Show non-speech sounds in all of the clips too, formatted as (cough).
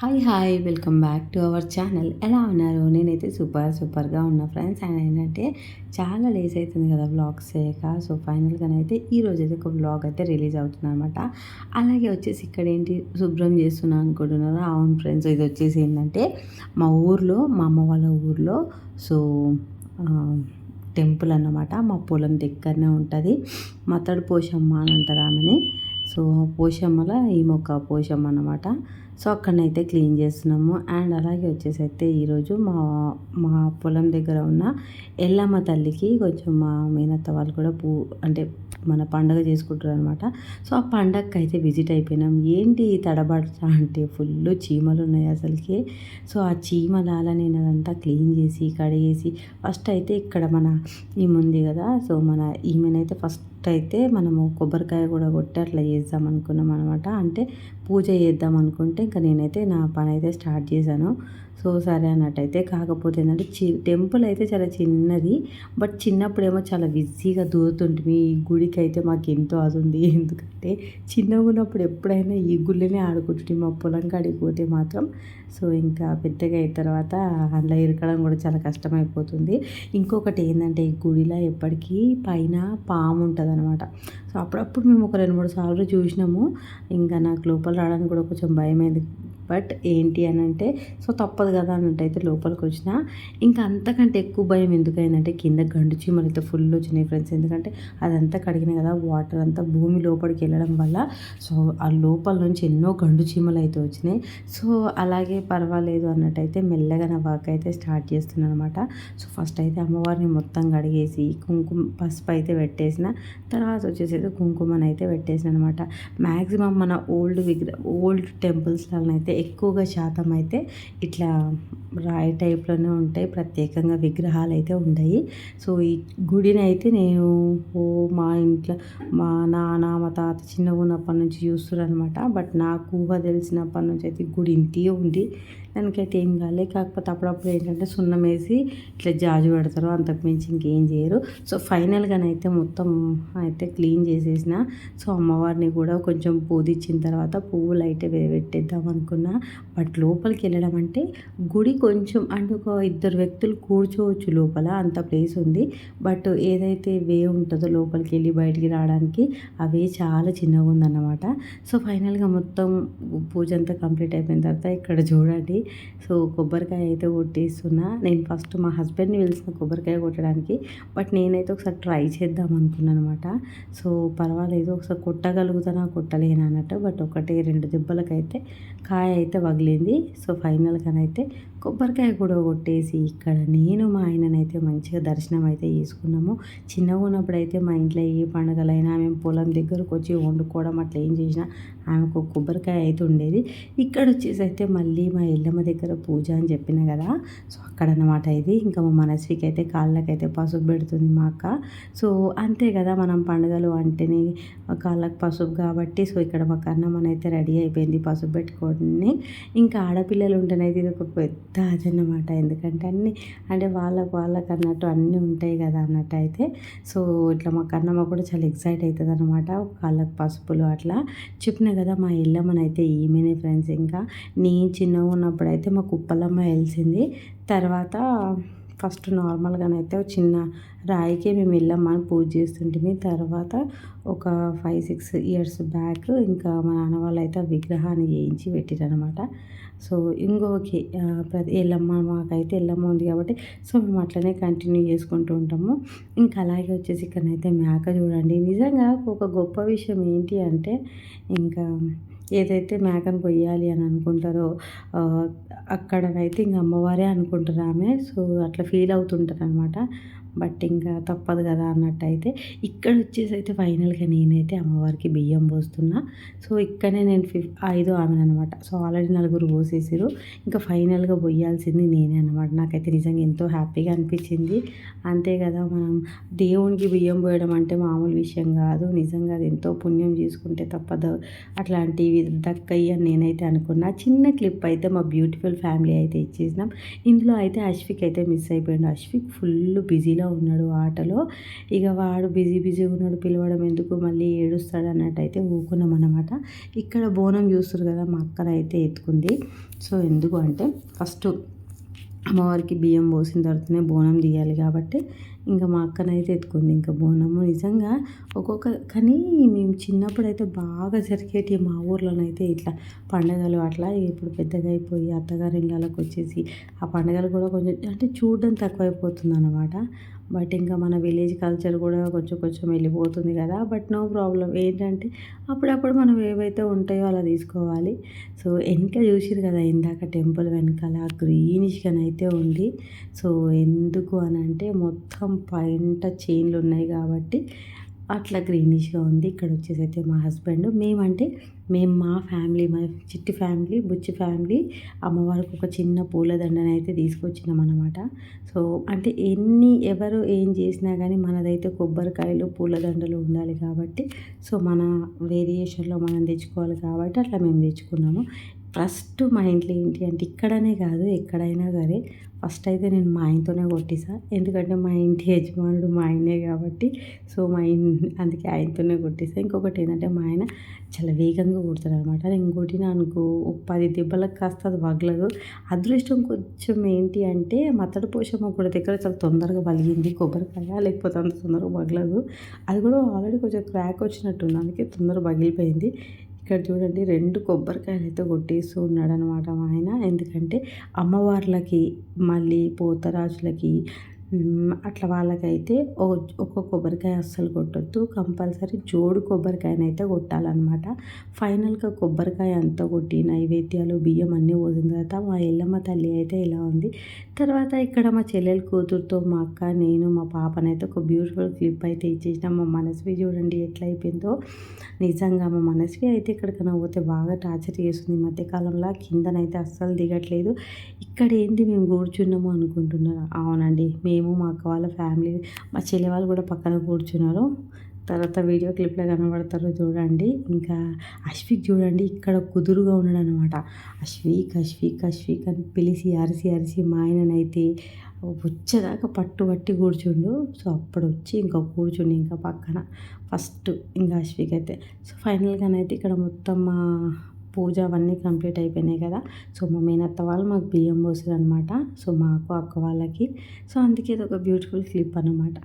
Hi hi welcome back to our channel. ఎలా ఉన్నారు? నేనైతే సూపర్ సూపర్గా ఉన్నా ఫ్రెండ్స్. అండ్ ఏంటంటే చాలా లేస్ అవుతుంది కదా వ్లాగ్స్ చేయక. సో ఫైనల్గానైతే ఈ రోజు అయితే ఒక వ్లాగ్ అయితే రిలీజ్ అవుతుంది అనమాట అలాగే వచ్చేసి ఇక్కడ ఏంటి శుభ్రం చేస్తున్నా అనుకుంటున్నారు? అవును ఫ్రెండ్స్ ఇది వచ్చేసి ఏంటంటే మా ఊర్లో మా అమ్మ వాళ్ళ ఊర్లో సో టెంపుల్ అన్నమాట. మా పొలం దగ్గరనే ఉంటుంది. మతడు పోషమ్మ అని అంటారు ఆమెని. సో పోషమ్మల ఈ మొక్క పోషమ్మ అనమాట సో అక్కడనైతే క్లీన్ చేస్తున్నాము. అండ్ అలాగే వచ్చేసి అయితే ఈరోజు మా మా పొలం దగ్గర ఉన్న ఎల్లమ్మ తల్లికి కొంచెం మా మేనత్త వాళ్ళు కూడా పూ అంటే మన పండగ చేసుకుంటారు అనమాట సో ఆ పండగకి అయితే విజిట్ అయిపోయినాం. ఏంటి తడబడతా అంటే ఫుల్ చీమలు ఉన్నాయి అసలుకి. సో ఆ చీమలాల నేను అదంతా క్లీన్ చేసి కడిగేసి ఫస్ట్ అయితే ఇక్కడ మన ఈమె ఉంది కదా సో మన ఈమెనైతే ఫస్ట్ అయితే మనము కొబ్బరికాయ కూడా కొట్టి అట్లా చేద్దాం అనుకున్నాం అనమాట అంటే పూజ చేద్దాం అనుకుంటే ఇంకా నేనైతే నా పని అయితే స్టార్ట్ చేశాను. సో సరే అన్నట్టయితే కాకపోతే ఏంటంటే చి టెంపుల్ అయితే చాలా చిన్నది బట్ చిన్నప్పుడేమో చాలా బిజీగా దూరుతుంటుంది ఈ గుడికి అయితే మాకు ఎంతో అది ఉంది (laughs) ఎందుకంటే చిన్నగా ఉన్నప్పుడు ఎప్పుడైనా ఈ గుళ్ళనే ఆడుకుంటుంది మా పొలం కాడికి పోతే మాత్రం. సో ఇంకా పెద్దగా అయిన తర్వాత అందులో ఇరకడం కూడా చాలా కష్టమైపోతుంది. ఇంకొకటి ఏంటంటే ఈ గుడిలో ఎప్పటికీ పైన పాము ఉంటుంది అనమాట సో అప్పుడప్పుడు మేము ఒక రెండు మూడు సార్లు చూసినాము. ఇంకా నాకు లోపల రావడానికి కూడా కొంచెం భయమైంది. బట్ ఏంటి అని అంటే సో తప్పదు కదా అన్నట్టయితే లోపలికి వచ్చిన. ఇంకా అంతకంటే ఎక్కువ భయం ఎందుకైందంటే కింద గండు చీమలు అయితే ఫుల్ వచ్చినాయి ఫ్రెండ్స్ ఎందుకంటే అదంతా కడిగిన కదా వాటర్ అంతా భూమి లోపలికి వెళ్ళడం వల్ల. సో ఆ లోపల నుంచి ఎన్నో గండు చీమలు అయితే వచ్చినాయి. సో అలాగే పర్వాలేదు అన్నట్టయితే మెల్లగా నా వర్క్ అయితే స్టార్ట్ చేస్తున్నాను అనమాట సో ఫస్ట్ అయితే అమ్మవారిని మొత్తం కడిగేసి కుంకుమ పసుపు అయితే పెట్టేసిన. తర్వాత వచ్చేసి కుంకుమని అయితే పెట్టేసిన అనమాట మ్యాక్సిమం మన ఓల్డ్ విగ్ర ఓల్డ్ టెంపుల్స్లో అయితే ఎక్కువగా శాతం అయితే ఇట్లా రాయి టైప్లోనే ఉంటాయి. ప్రత్యేకంగా విగ్రహాలు అయితే ఉండయి. సో ఈ గుడిని అయితే నేను ఓ మా ఇంట్లో మా నాన్న మా తాత చిన్నగా ఉన్నప్పటి నుంచి చూస్తున్నారు అనమాట బట్ నాకు ఊహ తెలిసినప్పటి నుంచి అయితే గుడి ఇంటి ఉంది. దానికైతే ఏం కాలే. కాకపోతే అప్పుడప్పుడు ఏంటంటే సున్నం వేసి ఇట్లా జాజు పెడతారు. అంతకు మించి ఇంకేం చేయరు. సో ఫైనల్గానైతే మొత్తం అయితే క్లీన్ చేసేసిన. సో అమ్మవారిని కూడా కొంచెం పూదిచ్చిన తర్వాత పువ్వులు అయితే పెట్టేద్దాం అనుకున్నా. బట్ లోపలికి వెళ్ళడం అంటే గుడి కొంచెం అంటే ఒక ఇద్దరు వ్యక్తులు కూర్చోవచ్చు లోపల. అంత ప్లేస్ ఉంది. బట్ ఏదైతే వే ఉంటుందో లోపలికి వెళ్ళి బయటికి రావడానికి అవే చాలా చిన్నగా ఉందన్నమాట. సో ఫైనల్గా మొత్తం పూజ అంతా కంప్లీట్ అయిపోయిన తర్వాత ఇక్కడ చూడండి. సో కొబ్బరికాయ అయితే కొట్టేస్తున్నా. నేను ఫస్ట్ మా హస్బెండ్ని పిలిచిన కొబ్బరికాయ కొట్టడానికి బట్ నేనైతే ఒకసారి ట్రై చేద్దాం అనుకున్నాను అనమాట సో పర్వాలేదు ఒకసారి కొట్టగలుగుతానా కొట్టలేనా అన్నట్టు బట్ ఒకటి రెండు దెబ్బలకైతే కాయ అయితే వగిలింది. సో ఫైనల్గానైతే కొబ్బరికాయ కూడా కొట్టేసి ఇక్కడ నేను మా ఆయననైతే మంచిగా దర్శనం అయితే చేసుకున్నాము. చిన్నగా ఉన్నప్పుడు అయితే మా ఇంట్లో ఏ పండుగలైనా మేము పొలం దగ్గరకు వచ్చి వండుకోవడం అట్లా ఏం చేసినా ఆమెకు కొబ్బరికాయ అయితే ఉండేది. ఇక్కడ వచ్చేసి అయితే మళ్ళీ మా ఎల్లమ్మ దగ్గర పూజ అని చెప్పిన కదా సో అక్కడ అన్నమాట ఇది. ఇంకా మా మనస్వికి అయితే కాళ్ళకైతే పసుపు పెడుతుంది మా అక్క. సో అంతే కదా మనం పండుగలు అంటేనే కాళ్ళకు పసుపు కాబట్టి సో ఇక్కడ మా కన్నమ్మనైతే రెడీ అయిపోయింది పసుపు పెట్టుకోవడం. పెట్టుకొని ఇంకా ఆడపిల్లలు ఉంటేనైతే ఇది ఒక పెద్ద అన్నమాట ఎందుకంటే అన్ని అంటే వాళ్ళకు వాళ్ళకు అన్నట్టు అన్నీ ఉంటాయి కదా అన్నట్టు అయితే సో ఇట్లా మా కన్నమ్మ కూడా చాలా ఎక్సైట్ అవుతుంది అనమాట కాళ్ళకు పసుపులు అట్లా. చెప్పిన కదా మా ఇల్లమ్మని అయితే ఈమెనే ఫ్రెండ్స్. ఇంకా నేను చిన్నగా ఉన్నప్పుడు అయితే మా కుప్పలమ్మ వెలిసింది తర్వాత ఫస్ట్ నార్మల్గానైతే చిన్న రాయికే మేము వెళ్ళమ్మని పూజ చేస్తుంటే తర్వాత ఒక ఫైవ్ సిక్స్ ఇయర్స్ బ్యాక్ ఇంకా మా నాన్న వాళ్ళు అయితే ఆ విగ్రహాన్ని చేయించి పెట్టిరనమాట సో ఇంకోకే ప్రతి ఎల్లమ్మ మాకైతే ఎల్లమ్మ ఉంది కాబట్టి సో మేము అట్లనే కంటిన్యూ చేసుకుంటూ ఉంటాము. ఇంకా అలాగే వచ్చేసి ఇక్కడనైతే మేక చూడండి. నిజంగా ఒక గొప్ప విషయం ఏంటి అంటే ఇంకా ఏదైతే మేకను కొయ్యాలి అని అనుకుంటారో అక్కడనైతే ఇంక అమ్మవారే అనుకుంటారు ఆమె. సో అట్లా ఫీల్ అవుతుంటారు అనమాట బట్ ఇంకా తప్పదు కదా అన్నట్టు అయితే ఇక్కడ వచ్చేసి అయితే ఫైనల్గా నేనైతే అమ్మవారికి బియ్యం పోస్తున్నా. సో ఇక్కడనే నేను ఫిఫ్ ఐదు ఆమె అనమాట సో ఆల్రెడీ నలుగురు పోసేసారు ఇంకా ఫైనల్గా పోయాల్సింది నేనే అనమాట నాకైతే నిజంగా ఎంతో హ్యాపీగా అనిపించింది. అంతే కదా మనం దేవునికి బియ్యం పోయడం అంటే మామూలు విషయం కాదు. నిజంగా అది ఎంతో పుణ్యం చేసుకుంటే తప్పదు. అట్లాంటివి దక్కయ్యి అని నేనైతే అనుకున్నా. చిన్న క్లిప్ అయితే మా బ్యూటిఫుల్ ఫ్యామిలీ అయితే ఇచ్చేసినాం. ఇందులో అయితే అశ్విక్ అయితే మిస్ అయిపోయాడు. అశ్విక్ ఫుల్ బిజీలో ఉన్నాడు ఆటలో. ఇక వాడు బిజీ బిజీగా ఉన్నాడు పిలవడం ఎందుకు? మళ్ళీ ఏడుస్తాడు అన్నట్టయితే ఊకున్నాం అనమాట ఇక్కడ బోనం చూస్తారు కదా మా అక్కనైతే ఎత్తుకుంది. సో ఎందుకు అంటే ఫస్ట్ అమ్మవారికి బియ్యం పోసిన తర్వాతనే బోనం తీయాలి కాబట్టి ఇంకా మా అక్కనైతే ఎత్తుకుంది. ఇంకా బోనము నిజంగా ఒక్కొక్క కానీ మేము చిన్నప్పుడు అయితే బాగా జరిగేటి మా ఊర్లోనైతే ఇట్లా పండగలు అట్లా ఇప్పుడు పెద్దగా అయిపోయి అత్తగారి ఇళ్ళకి వచ్చేసి ఆ పండగలు కూడా కొంచెం అంటే చూడడం తక్కువైపోతుంది అనమాట బట్ ఇంకా మన విలేజ్ కల్చర్ కూడా కొంచెం కొంచెం వెళ్ళిపోతుంది కదా. But no problem. ఏంటంటే అప్పుడప్పుడు మనం ఏవైతే ఉంటాయో అలా తీసుకోవాలి. సో వెనక చూసిరు కదా ఇందాక టెంపుల్ వెనకాల గ్రీనిష్గానైతే ఉంది. సో ఎందుకు అని అంటే మొత్తం పైంట చైన్లు ఉన్నాయి కాబట్టి అట్లా గ్రీనిష్గా ఉంది. ఇక్కడ వచ్చేసి అయితే మా హస్బెండ్ మేమంటే మేము మా ఫ్యామిలీ మా చిట్టి ఫ్యామిలీ బుచ్చి ఫ్యామిలీ అమ్మవారికి ఒక చిన్న పూలదండని అయితే తీసుకొచ్చినాం అనమాట సో అంటే ఎన్ని ఎవరు ఏం చేసినా కానీ మనదైతే కొబ్బరికాయలు పూలదండలు ఉండాలి కాబట్టి సో మన వేరియేషన్లో మనం తెచ్చుకోవాలి కాబట్టి అట్లా మేము తెచ్చుకున్నాము. ఫస్ట్ మా ఇంట్లో ఏంటి అంటే ఇక్కడనే కాదు ఎక్కడైనా సరే ఫస్ట్ అయితే నేను మా ఆయనతోనే కొట్టిసా. ఎందుకంటే మా ఇంటి యజమానుడు మా ఆయనే కాబట్టి సో మా ఇన్ అందుకే ఆయనతోనే కొట్టిసా. ఇంకొకటి ఏంటంటే మా ఆయన చాలా వేగంగా కొడతాడు అనమాట ఇంకోటి నాకు పది దెబ్బలకు కాస్త అది వగలదు. అదృష్టం కొంచెం ఏంటి అంటే మత్తడి పోషమ్మ కూడా దగ్గర చాలా తొందరగా వలిగింది. కొబ్బరికాయ లేకపోతే అంత తొందరగా వగలదు. అది కూడా ఆల్రెడీ కొంచెం క్రాక్ వచ్చినట్టుంది. అందుకే తొందరగా పగిలిపోయింది ఇక్కడ చూడండి రెండు కొబ్బరికాయలు అయితే కొట్టేస్తూ ఉన్నాడు అనమాట ఆయన. ఎందుకంటే అమ్మవార్లకి మళ్ళీ పోతరాజులకి అట్లా వాళ్ళకైతే ఒక కొబ్బరికాయ అస్సలు కొట్టొద్దు. కంపల్సరీ జోడు కొబ్బరికాయనైతే కొట్టాలన్నమాట. ఫైనల్గా కొబ్బరికాయ అంతా కొట్టి నైవేద్యాలు బియ్యం అన్నీ పోసిన తర్వాత మా ఎల్లమ్మ తల్లి అయితే ఇలా ఉంది. తర్వాత ఇక్కడ మా చెల్లెల కూతురుతో మా అక్క నేను మా పాపనైతే ఒక బ్యూటిఫుల్ క్లిప్ అయితే ఇచ్చేసిన. మా మనసువి చూడండి ఎట్లా అయిపోయిందో. నిజంగా మా మనస్వి అయితే ఎక్కడికైనా పోతే బాగా టార్చర్ చేస్తుంది. మధ్యకాలంలో కిందనైతే అస్సలు దిగట్లేదు. ఇక్కడ ఏంటి మేము కూర్చున్నాము అనుకుంటున్నారు? అవునండి మేము మా అక్క వాళ్ళ ఫ్యామిలీ మా చెల్లి వాళ్ళు కూడా పక్కన కూర్చున్నారు. తర్వాత వీడియో క్లిప్లో కనబడతారు చూడండి. ఇంకా అశ్విక్ చూడండి ఇక్కడ కుదురుగా ఉన్నాడు అనమాట అశ్విక్ అశ్విక్ అశ్విక్ అని పిలిచి అరిసి అరిసి మా ఆయననైతే వచ్చేదాకా పట్టు పట్టి కూర్చుండు. సో అప్పుడు వచ్చి ఇంకా కూర్చుండి ఇంకా పక్కన. ఫస్ట్ ఇంకా అశ్విక్ అయితే. సో ఫైనల్గానైతే ఇక్కడ మొత్తం మా పూజ అవన్నీ కంప్లీట్ అయిపోయినాయి కదా. సో మా మేనత్త వాళ్ళు మాకు బియ్యం పోసారు అనమాట సో మాకు అక్క వాళ్ళకి. సో అందుకే ఇది ఒక బ్యూటిఫుల్ క్లిప్ అనమాట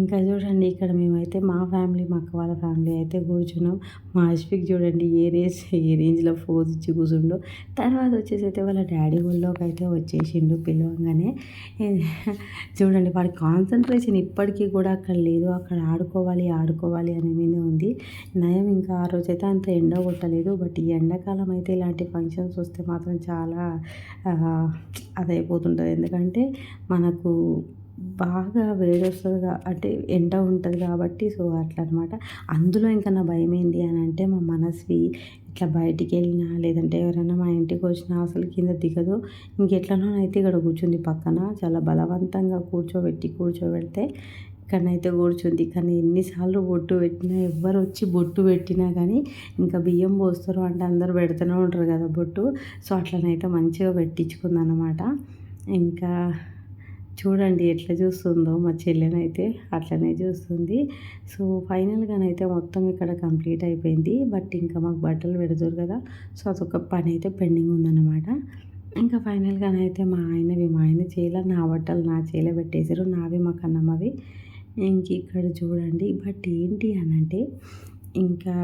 ఇంకా చూడండి ఇక్కడ మేమైతే మా ఫ్యామిలీ మా అక్క వాళ్ళ ఫ్యామిలీ అయితే కూర్చున్నాం. మా అశ్విక్ చూడండి ఏ రేంజ్ ఏ రేంజ్లో ఫోజ్ ఇచ్చి కూర్చుండు. తర్వాత వచ్చేసి అయితే వాళ్ళ డాడీ ఊళ్ళోకి అయితే వచ్చేసిండు పిలవంగానే. చూడండి వాడి కాన్సన్ట్రేషన్ ఇప్పటికీ కూడా అక్కడ లేదు. అక్కడ ఆడుకోవాలి ఆడుకోవాలి అనే మీద ఉంది. నయం ఇంకా ఆ రోజైతే అంత ఎండ కొట్టలేదు. బట్ ఈ ఎండాకాలం అయితే ఇలాంటి ఫంక్షన్స్ వస్తే మాత్రం చాలా అదైపోతుంటుంది. ఎందుకంటే మనకు బాగా వేడి అంటే ఎండ ఉంటుంది కాబట్టి సో అట్లా అనమాట అందులో ఇంకా నా భయం ఏంటి అని అంటే మా మనస్వి ఇట్లా బయటికి వెళ్ళినా లేదంటే ఎవరైనా మా ఇంటికి వచ్చినా అసలు కింద దిగదు. ఇంకెట్లనోనైతే ఇక్కడ కూర్చుంది పక్కన చాలా బలవంతంగా కూర్చోబెట్టి కూర్చోబెడితే ఇక్కడనైతే కూర్చుంది. కానీ ఎన్నిసార్లు బొట్టు పెట్టినా ఎవ్వరు వచ్చి బొట్టు పెట్టినా కానీ ఇంకా బియ్యం పోస్తారు అంటే అందరు పెడుతూనే ఉంటారు కదా బొట్టు. సో అట్లనైతే మంచిగా పెట్టించుకుందనమాట. ఇంకా చూడండి ఎట్లా చూస్తుందో మా చెల్లెనైతే అట్లనే చూస్తుంది. సో ఫైనల్గానైతే మొత్తం ఇక్కడ కంప్లీట్ అయిపోయింది. బట్ ఇంకా మాకు బట్టలు పెడతారు కదా సో అదొక పని అయితే పెండింగ్ ఉందన్నమాట. ఇంకా ఫైనల్గానైతే మా ఆయనవి మా ఆయన చేయలే నా బట్టలు నా చేయలే పెట్టేశారు. నావి మా కన్నమ్మవి. ఇంక ఇక్కడ చూడండి బట్ ఏంటి అని అంటే ఇంకా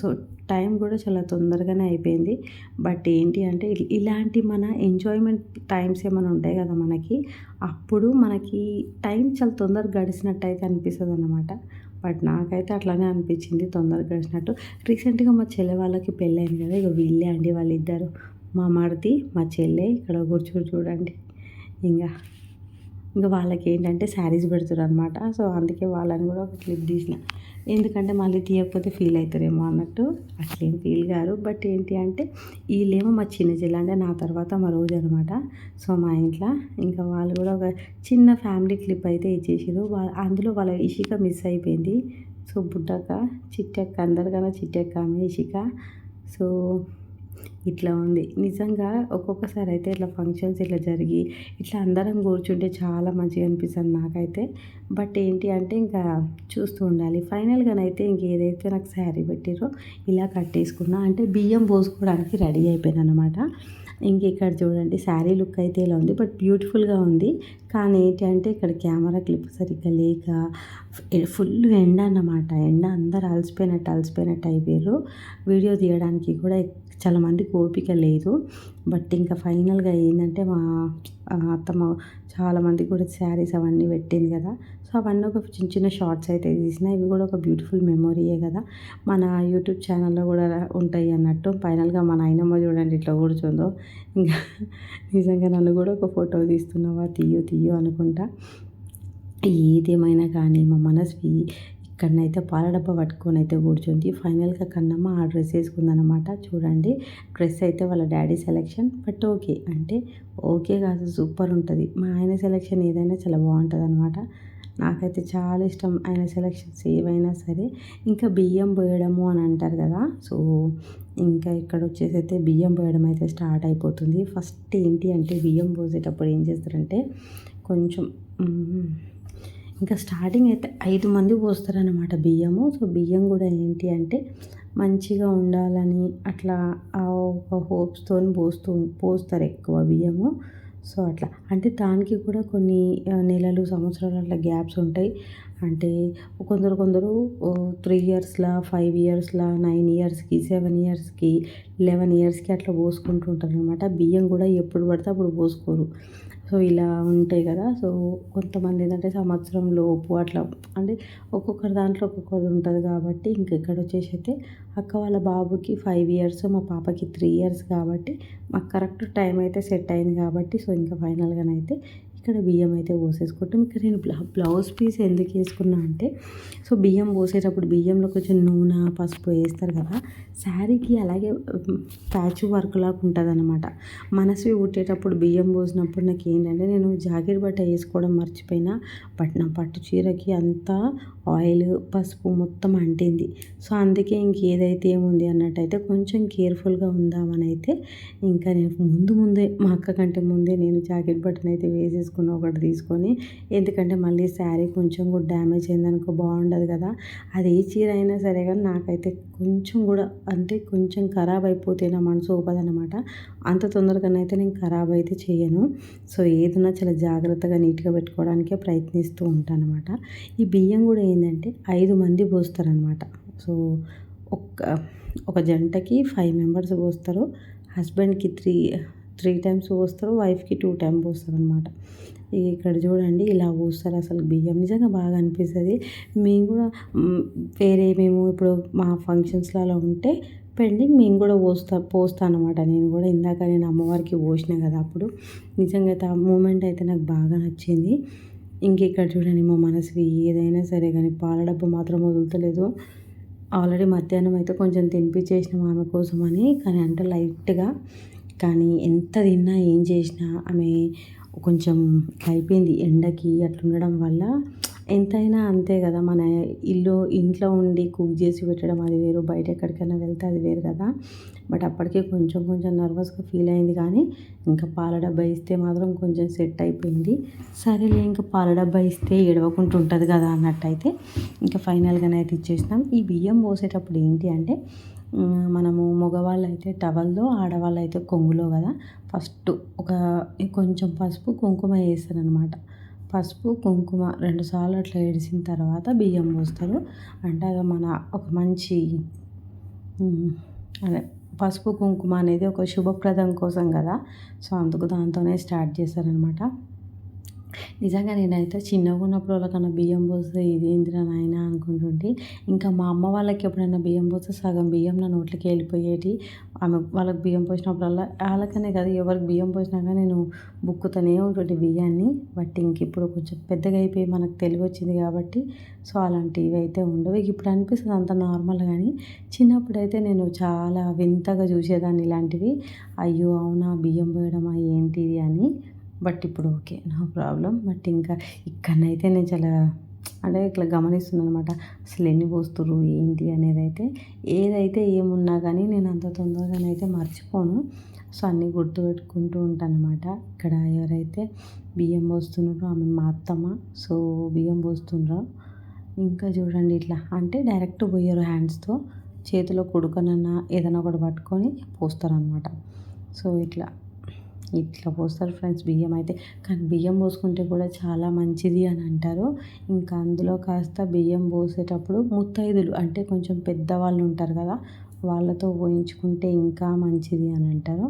సో టైం కూడా చాలా తొందరగానే అయిపోయింది. బట్ ఏంటి అంటే ఇలాంటి మన ఎంజాయ్మెంట్ టైమ్స్ ఏమైనా ఉంటాయి కదా మనకి అప్పుడు మనకి టైం చాలా తొందరగా గడిచినట్టు అయితే అనిపిస్తుంది అనమాట బట్ నాకైతే అట్లానే అనిపించింది తొందరగా గడిచినట్టు. రీసెంట్గా మా చెల్లె వాళ్ళకి పెళ్ళైంది కదా ఇక వీళ్ళే అండి వాళ్ళిద్దరు. మా మరిది మా చెల్లె ఇక్కడ కూర్చొని చూడండి. ఇంకా ఇంకా వాళ్ళకి ఏంటంటే శారీస్ పెడుతున్నారు అనమాట సో అందుకే వాళ్ళని కూడా ఒక క్లిప్ తీసిన. ఎందుకంటే మళ్ళీ తీయకపోతే ఫీల్ అవుతారేమో అన్నట్టు అట్లేం ఫీల్ గారు బట్ ఏంటి అంటే వీళ్ళేమో మా చిన్న చెల్లి అంటే నా తర్వాత మా రోజు అనమాట సో మా ఇంట్లో ఇంకా వాళ్ళు కూడా ఒక చిన్న ఫ్యామిలీ క్లిప్ అయితే ఇచ్చేసారు అందులో వాళ్ళ ఇషిక మిస్ అయిపోయింది. సో బుడ్డక్క చిట్టక్క అందరికన్నా చిట్టక్క ఆమె ఇషిక. సో ఇట్లా ఉంది. నిజంగా ఒక్కొక్కసారి అయితే ఇట్లా ఫంక్షన్స్ ఇట్లా జరిగి ఇట్లా అందరం కూర్చుంటే చాలా మంచిగా అనిపిస్తుంది నాకైతే. బట్ ఏంటి అంటే ఇంకా చూస్తూ ఉండాలి. ఫైనల్గానైతే అయితే ఇంకేదైతే నాకు శారీ పెట్టారో ఇలా కట్టేసుకున్నా అంటే బియ్యం పోసుకోవడానికి రెడీ అయిపోయాను అనమాట ఇంకెక్కడ చూడండి శారీ లుక్ అయితే ఇలా ఉంది. బట్ బ్యూటిఫుల్గా ఉంది. కానీ ఏంటంటే ఇక్కడ కెమెరా క్లిప్ సరిగ్గా లేక ఫుల్ ఎండ అన్నమాట. ఎండ అందరు అలసిపోయినట్టు అలసిపోయినట్టు అయిపోయారు వీడియో తీయడానికి కూడా చాలా మందికి ఓపిక లేదు. బట్ ఇంకా ఫైనల్గా ఏంటంటే మా అత్తమ్మ చాలామంది కూడా శారీస్ అవన్నీ పెట్టింది కదా. సో అవన్నీ ఒక చిన్న చిన్న షార్ట్స్ అయితే తీసిన. ఇవి కూడా ఒక బ్యూటిఫుల్ మెమొరీయే కదా. మన యూట్యూబ్ ఛానల్లో కూడా ఉంటాయి అన్నట్టు. ఫైనల్గా మా నాయనమ్మ చూడండి ఇట్లా కూర్చుందో. ఇంకా నిజంగా నన్ను కూడా ఒక ఫోటో తీస్తున్నావా? తీయో తీయో అనుకుంటా. ఏదేమైనా కానీ మా మనసు కన్నైతే పాల డబ్బా పట్టుకొని అయితే కూర్చుంది. ఫైనల్గా కన్నమ్మ ఆ డ్రెస్ వేసుకుందనమాట చూడండి డ్రెస్ అయితే వాళ్ళ డాడీ సెలెక్షన్. బట్ ఓకే అంటే ఓకే కాదు సూపర్ ఉంటుంది. మా ఆయన సెలెక్షన్ ఏదైనా చాలా బాగుంటుంది అనమాట నాకైతే చాలా ఇష్టం ఆయన సెలెక్షన్స్ ఏవైనా సరే. ఇంకా బియ్యం పోయడము అని అంటారు కదా సో ఇంకా ఇక్కడ వచ్చేసి అయితే బియ్యం పోయడం అయితే స్టార్ట్ అయిపోతుంది. ఫస్ట్ ఏంటి అంటే బియ్యం పోసేటప్పుడు ఏం చేస్తారంటే కొంచెం ఇంకా స్టార్టింగ్ అయితే ఐదు మంది పోస్తారనమాట బియ్యము. సో బియ్యం కూడా ఏంటి అంటే మంచిగా ఉండాలని అట్లా ఒక హోప్స్తో పోస్తూ పోస్తారు ఎక్కువ బియ్యము. సో అట్లా. అంటే దానికి కూడా కొన్ని నెలలు సంవత్సరాలు అట్లా గ్యాప్స్ ఉంటాయి. అంటే కొందరు కొందరు త్రీ ఇయర్స్లా ఫైవ్ ఇయర్స్లా నైన్ ఇయర్స్కి సెవెన్ ఇయర్స్కి లెవెన్ ఇయర్స్కి అట్లా పోసుకుంటూ ఉంటారు అనమాట బియ్యం కూడా ఎప్పుడు పడితే అప్పుడు పోసుకోరు. సో ఇలా ఉంటాయి కదా. సో కొంతమంది ఏంటంటే సంవత్సరం లోపు అట్లా అంటే ఒక్కొక్కరి దాంట్లో ఒక్కొక్కరు ఉంటుంది కాబట్టి ఇంక ఇక్కడ వచ్చేసి అయితే అక్క వాళ్ళ బాబుకి ఫైవ్ ఇయర్స్ మా పాపకి త్రీ ఇయర్స్ కాబట్టి మాకు కరెక్ట్ టైం అయితే సెట్ అయింది కాబట్టి సో ఇంకా ఫైనల్గానైతే ఇక్కడ బియ్యం అయితే పోసేసుకుంటాం. ఇక్కడ నేను బ్లౌజ్ పీస్ ఎందుకు వేసుకున్నా అంటే సో బియ్యం పోసేటప్పుడు బియ్యంలో కొంచెం నూనె పసుపు వేస్తారు కదా శారీకి అలాగే ప్యాచ్ వర్క్ లాగా ఉంటుంది అనమాట మనసు కుట్టేటప్పుడు బియ్యం పోసినప్పుడు నాకు ఏంటంటే నేను జాకెట్ బట్ట వేసుకోవడం మర్చిపోయినా బట్ నా పట్టు చీరకి అంతా ఆయిల్ పసుపు మొత్తం అంటింది. సో అందుకే ఇంకేదైతే ఏముంది అన్నట్టయితే కొంచెం కేర్ఫుల్గా ఉందామని అయితే ఇంకా నేను ముందు ముందే మా అక్క కంటే ముందే నేను జాకెట్ బటన్ అయితే తీసుకుని ఒకటి తీసుకొని ఎందుకంటే మళ్ళీ శారీ కొంచెం కూడా డ్యామేజ్ అయిందనుకో బాగుండదు కదా. అది ఏ చీర అయినా సరే కానీ నాకైతే కొంచెం కూడా అంటే కొంచెం ఖరాబ్ అయిపోతే నా మనసు ఊపదనమాట అంత తొందరగానైతే నేను ఖరాబ్ అయితే చేయను. సో ఏదైనా చాలా జాగ్రత్తగా నీట్గా పెట్టుకోవడానికే ప్రయత్నిస్తూ ఉంటాను అనమాట ఈ బియ్యం కూడా ఏంటంటే ఐదు మంది పోస్తారనమాట సో ఒక్క ఒక జంటకి ఫైవ్ మెంబర్స్ పోస్తారు. హస్బెండ్కి త్రీ త్రీ టైమ్స్ పోస్తారు వైఫ్కి టూ టైమ్స్ పోస్తారు అనమాట ఇక్కడ చూడండి ఇలా పోస్తారు. అసలు బియ్యం నిజంగా బాగా అనిపిస్తుంది. మేము కూడా వేరే మేము ఇప్పుడు మా ఫంక్షన్స్లలో ఉంటే పెండింగ్ మేము కూడా పోస్తా పోస్తాను అనమాట నేను కూడా ఇందాక నేను అమ్మవారికి పోసిన కదా అప్పుడు. నిజంగా అయితే ఆ మూమెంట్ అయితే నాకు బాగా నచ్చింది. ఇంకెక్కడ చూడండి మా మనసుకి ఏదైనా సరే కానీ పాల డబ్బు మాత్రం వదులుతలేదు. ఆల్రెడీ మధ్యాహ్నం అయితే కొంచెం తినిపించేసిన ఆమె కోసమని కానీ అంటే లైట్గా. కానీ ఎంత తిన్నా ఏం చేసినా ఆమె కొంచెం అయిపోయింది ఎండకి అట్లా ఉండడం వల్ల. ఎంతైనా అంతే కదా మన ఇల్లు ఇంట్లో ఉండి కుక్ చేసి పెట్టడం అది వేరు బయట ఎక్కడికైనా వెళ్తే అది వేరు కదా. బట్ అప్పటికే కొంచెం కొంచెం నర్వస్గా ఫీల్ అయింది కానీ ఇంకా పాల డబ్బా ఇస్తే మాత్రం కొంచెం సెట్ అయిపోయింది. సరేలే ఇంకా పాల డబ్బా ఇస్తే ఎడవకుండా ఉంటుంది కదా అన్నట్టయితే ఇంకా ఫైనల్గానైతే ఇచ్చేసినాం. ఈ బియ్యం పోసేటప్పుడు ఏంటి అంటే మనము మగవాళ్ళు అయితే టవల్లో ఆడవాళ్ళు అయితే కొంగులో కదా. ఫస్ట్ ఒక కొంచెం పసుపు కుంకుమ వేస్తారనమాట పసుపు కుంకుమ రెండు సార్లు అట్లా ఏడిసిన తర్వాత బియ్యం పోస్తారు. అంటే అది మన ఒక మంచి అదే పసుపు కుంకుమ అనేది ఒక శుభప్రదం కోసం కదా. సో అందుకు దాంతోనే స్టార్ట్ చేశారనమాట నిజంగా నేనైతే చిన్నగా ఉన్నప్పుడు వాళ్ళకన్నా బియ్యం పోస్తే ఇదేంటిరా నాయన అనుకుంటుంటే ఇంకా మా అమ్మ వాళ్ళకి ఎప్పుడైనా బియ్యం పోస్తే సగం బియ్యం నా నోట్లకి వెళ్ళిపోయేటి. ఆమె వాళ్ళకి బియ్యం పోసినప్పుడల్లా వాళ్ళకనే కదా ఎవరికి బియ్యం పోసినాక నేను బుక్కుతూనే ఉంటుంటే బియ్యాన్ని. బట్ ఇంక ఇప్పుడు కొంచెం పెద్దగా అయిపోయి మనకు తెలివి వచ్చింది కాబట్టి సో అలాంటివి అయితే ఉండవు. ఇప్పుడు అనిపిస్తుంది అంత నార్మల్ కానీ చిన్నప్పుడైతే నేను చాలా వింతగా చూసేదాన్ని ఇలాంటివి. అయ్యో అవునా బియ్యం పోయడమా ఏంటిది అని. బట్ ఇప్పుడు ఓకే నో ప్రాబ్లం. బట్ ఇంకా ఇక్కడనైతే నేను చాలా అంటే ఇట్లా గమనిస్తున్నాను అనమాట అసలు ఎన్ని పోస్తురు ఏంటి అనేది అయితే ఏదైతే ఏమున్నా కానీ నేను అంత తొందరగానైతే మర్చిపోను. సో అన్నీ గుర్తుపెట్టుకుంటూ ఉంటాను అనమాట ఇక్కడ ఎవరైతే బియ్యం పోస్తున్నారో ఆమె మా అత్తమ్మ. సో బియ్యం పోస్తుండ్రో ఇంకా చూడండి ఇట్లా. అంటే డైరెక్ట్ పోయారు హ్యాండ్స్తో చేతిలో కుడుకనన్నా ఏదైనా ఒకటి పట్టుకొని పోస్తారనమాట. సో ఇట్లా. ఇట్లా పోస్తారు ఫ్రెండ్స్ బియ్యం అయితే. కానీ బియ్యం పోసుకుంటే కూడా చాలా మంచిది అని అంటారు. ఇంకా అందులో కాస్త బియ్యం పోసేటప్పుడు ముత్తైదులు అంటే కొంచెం పెద్దవాళ్ళు ఉంటారు కదా వాళ్ళతో పోయించుకుంటే ఇంకా మంచిది అని అంటారు.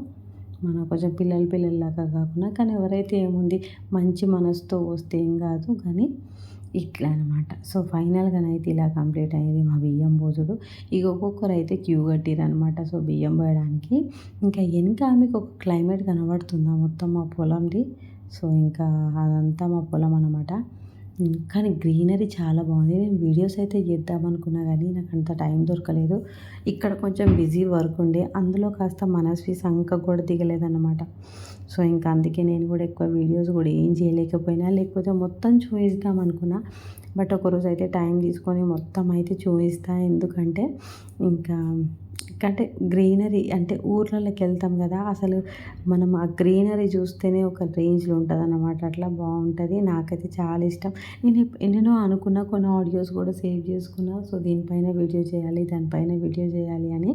మన కొంచెం పిల్లల పిల్లల్లాగా కాకుండా కానీ ఎవరైతే ఏముంది మంచి మనసుతో వస్తే ఏం కాదు. కానీ ఇట్లా అనమాట సో ఫైనల్గానైతే ఇలా కంప్లీట్ అయ్యేది మా బియ్యం పోసుడు. ఇక ఒక్కొక్కరు అయితే క్యూ కట్టిరనమాట సో బియ్యం పోయడానికి. ఇంకా వెనుక మీకు ఒక క్లైమేట్ కనబడుతుందా మొత్తం మా పొలంది? సో ఇంకా అదంతా మా పొలం అనమాట కానీ గ్రీనరీ చాలా బాగుంది. నేను వీడియోస్ అయితే చేద్దాం అనుకున్నా కానీ నాకు అంత టైం దొరకలేదు. ఇక్కడ కొంచెం బిజీ వర్క్ ఉండే అందులో కాస్త మనస్వి సంక కూడా దిగలేదన్నమాట. సో ఇంకా అందుకే నేను కూడా ఎక్కువ వీడియోస్ కూడా ఏం చేయలేకపోయినా లేకపోతే మొత్తం చూపిద్దాం అనుకున్నా. బట్ ఒకరోజు అయితే టైం తీసుకొని మొత్తం అయితే చూపిస్తా ఎందుకంటే ఇంకా అంటే గ్రీనరీ అంటే ఊర్లలోకి వెళ్తాం కదా అసలు మనం ఆ గ్రీనరీ చూస్తేనే ఒక రేంజ్లో ఉంటుంది అన్నమాట అట్లా బాగుంటుంది. నాకైతే చాలా ఇష్టం. నేను ఎన్నెన్నో అనుకున్న కొన్ని ఆడియోస్ కూడా సేవ్ చేసుకున్నా. సో దీనిపైన వీడియో చేయాలి దానిపైన వీడియో చేయాలి అని.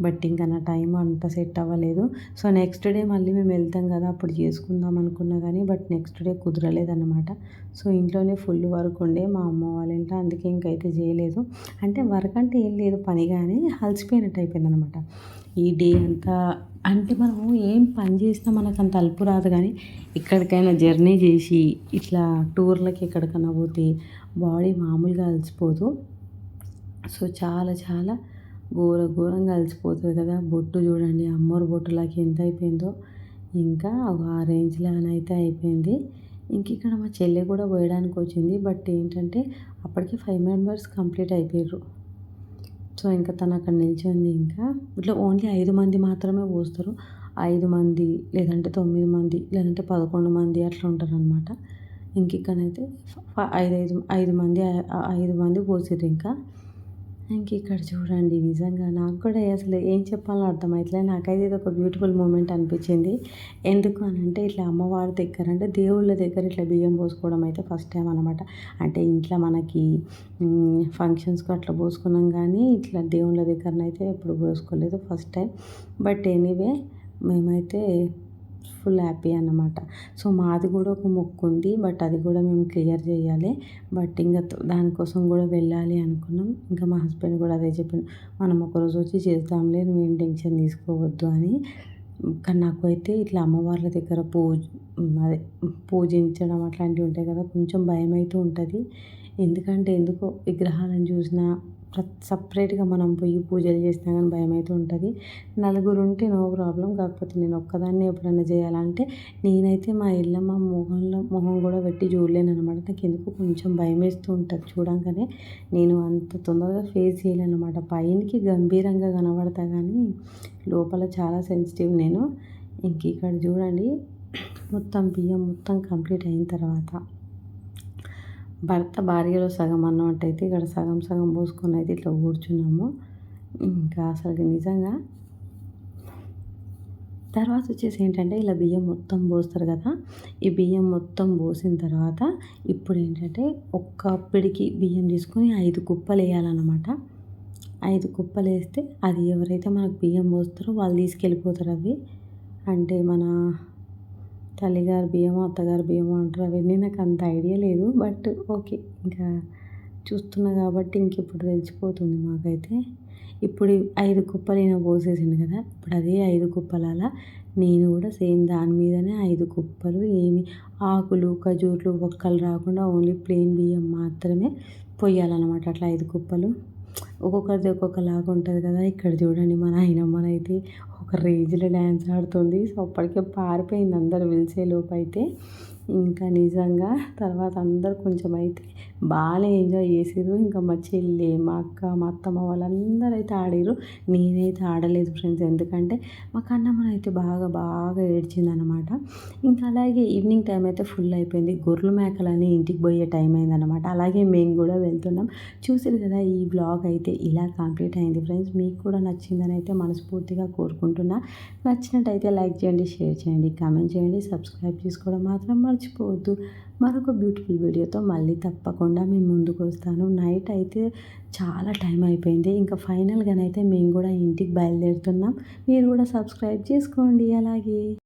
బట్ ఇంకా నా టైం అంత సెట్ అవ్వలేదు. సో నెక్స్ట్ డే మళ్ళీ మేము వెళ్తాం కదా అప్పుడు చేసుకుందాం అనుకున్నా కానీ బట్ నెక్స్ట్ డే కుదరలేదన్నమాట. సో ఇంట్లోనే ఫుల్ వర్క్ ఉండే మా అమ్మ వాళ్ళ ఇంట్లో అందుకే ఇంకైతే చేయలేదు. అంటే వర్క్ అంటే ఏం లేదు పని కానీ అలసిపోయినట్టు అయిపోయింది అనమాట ఈ డే అంతా అంటే మనము ఏం పని చేసినా మనకు అంత అలుపు రాదు కానీ ఎక్కడికైనా జర్నీ చేసి ఇట్లా టూర్లకి ఎక్కడికైనా పోతే బాడీ మామూలుగా అలసిపోదు. సో చాలా చాలా ఘోర ఘోరంగా అలసిపోతుంది కదా. బొట్టు చూడండి అమ్మోరు బొట్టులాకి ఎంత అయిపోయిందో. ఇంకా ఆ రేంజ్లోనైతే అయిపోయింది. ఇంక ఇక్కడ మా చెల్లె కూడా పోయడానికి వచ్చింది. బట్ ఏంటంటే అప్పటికి ఫైవ్ మెంబర్స్ కంప్లీట్ అయిపోయారు సో ఇంకా తను అక్కడ నిల్చుంది ఇంకా ఇట్లా ఓన్లీ ఐదు మంది మాత్రమే పోస్తారు. ఐదు మంది లేదంటే తొమ్మిది మంది లేదంటే పదకొండు మంది అట్లా ఉంటారనమాట ఇంక ఇక్కడైతే ఐదు ఐదు ఐదు మంది ఐదు మంది పోసారు ఇంకా. ఇంక ఇక్కడ చూడండి నిజంగా నాకు కూడా అసలు ఏం చెప్పాలో అర్థమవుతలే నాకైతే ఇది ఒక బ్యూటిఫుల్ మూమెంట్ అనిపించింది. ఎందుకు అని అంటే ఇట్లా అమ్మవారి దగ్గర అంటే దేవుళ్ళ దగ్గర ఇట్లా బియ్యం పోసుకోవడం అయితే ఫస్ట్ టైం అనమాట అంటే ఇంట్లో మనకి ఫంక్షన్స్కి అట్లా పోసుకున్నాం కానీ ఇట్లా దేవుళ్ళ దగ్గరనైతే ఎప్పుడు పోసుకోలేదు ఫస్ట్ టైం బట్ ఎనీవే మేమైతే ఫుల్ హ్యాపీ అన్నమాట. సో మాది కూడా ఒక మొక్కు ఉంది బట్ అది కూడా మేము క్లియర్ చేయాలి. బట్ ఇంకా దానికోసం కూడా వెళ్ళాలి అనుకున్నాం. ఇంకా మా హస్బెండ్ కూడా అదే చెప్పాను మనం ఒకరోజు వచ్చి చేద్దాంలే నువ్వేం టెన్షన్ తీసుకోవద్దు అని. కానీ నాకు అయితే ఇట్లా అమ్మవార్ల దగ్గర పూజ అదే పూజించడం అట్లాంటివి ఉంటాయి కదా కొంచెం భయం అయితే ఉంటుంది. ఎందుకంటే ఎందుకో విగ్రహాలను చూసినా సపరేట్గా మనం పోయి పూజలు చేసినా కానీ భయం అయితే ఉంటుంది. నలుగురు ఉంటే నో ప్రాబ్లం. కాకపోతే నేను ఒక్కదాన్ని ఎప్పుడైనా చేయాలంటే నేనైతే మా ఇల్లమ్మ మొహంలో మొహం కూడా పెట్టి చూడలేను అనమాట నాకు ఎందుకు కొంచెం భయం వేస్తూ ఉంటుంది చూడంగానే. నేను అంత తొందరగా ఫేస్ చేయలేను అనమాట పైనకి గంభీరంగా కనబడతా కానీ లోపల చాలా సెన్సిటివ్ నేను. ఇంక ఇక్కడ చూడండి. మొత్తం బియ్యం మొత్తం కంప్లీట్ అయిన తర్వాత భర్త భార్యలో సగం అన్నట్టయితే ఇక్కడ సగం సగం పోసుకొని అయితే ఇట్లా కూర్చున్నాము. ఇంకా అసలు నిజంగా తర్వాత వచ్చేసి ఏంటంటే ఇలా బియ్యం మొత్తం పోస్తారు కదా ఈ బియ్యం మొత్తం పోసిన తర్వాత ఇప్పుడు ఏంటంటే ఒక్క పిడికి బియ్యం తీసుకొని ఐదు కుప్పలు వేయాలన్నమాట. ఐదు కుప్పలు వేస్తే అది ఎవరైతే మనకు బియ్యం పోస్తారో వాళ్ళు తీసుకెళ్ళిపోతారు అవి. అంటే మన తల్లిగారు బియ్యమో అత్తగారు బియ్యమో అంటారు. అవన్నీ నాకు అంత ఐడియా లేదు. బట్ ఓకే ఇంకా చూస్తున్నా కాబట్టి ఇంక ఇప్పుడు తెలిసిపోతుంది మాకైతే. ఇప్పుడు ఐదు కుప్పలు ఈయన పోసేసిండు కదా ఇప్పుడు అదే ఐదు కుప్పలాల. నేను కూడా సేమ్ దాని మీదనే ఐదు కుప్పలు ఏమి ఆకులు ఖజూర్లు ఒక్కలు రాకుండా ఓన్లీ ప్లెయిన్ బియ్యం మాత్రమే పొయ్యాలన్నమాట అట్లా ఐదు కుప్పలు. ఒక్కొక్కరిది ఒక్కొక్కలాగా ఉంటుంది కదా. ఇక్కడ చూడండి మా నాయనమ్మనైతే ఒక రేంజ్లో డ్యాన్స్ ఆడుతుంది. సో అప్పటికే పారిపోయింది అందరు పిలిచే లోపు అయితే ఇంకా నిజంగా తర్వాత అందరు కొంచెం అయితే బాగానే ఎంజాయ్ చేసిర్రు. ఇంకా మా చెల్లి మా అక్క మా అత్తమ్మ వాళ్ళందరూ అయితే ఆడిర్రు. నేనైతే ఆడలేదు ఫ్రెండ్స్ ఎందుకంటే మా కన్నమ్మ అయితే బాగా బాగా ఏడ్చిందనమాట ఇంకా అలాగే ఈవినింగ్ టైం అయితే ఫుల్ అయిపోయింది. గొర్రెలు మేకలని ఇంటికి పోయే టైం అయిందనమాట అలాగే మేము కూడా వెళ్తున్నాం. చూసారు కదా ఈ బ్లాగ్ అయితే ఇలా కంప్లీట్ అయింది ఫ్రెండ్స్ మీకు కూడా నచ్చిందని అయితే మనస్ఫూర్తిగా కోరుకుంటున్నా. నచ్చినట్టయితే లైక్ చేయండి షేర్ చేయండి కామెంట్ చేయండి. సబ్స్క్రైబ్ చేసుకోవడం మాత్రం మర్చిపోవద్దు. మరొక బ్యూటిఫుల్ వీడియోతో మళ్ళీ తప్పకుండా మేము ముందుకు వస్తాను. నైట్ అయితే చాలా టైం అయిపోయింది. ఇంకా ఫైనల్గానైతే మేము కూడా ఇంటికి బయలుదేరుతున్నాం. మీరు కూడా సబ్స్క్రైబ్ చేసుకోండి. అలాగే.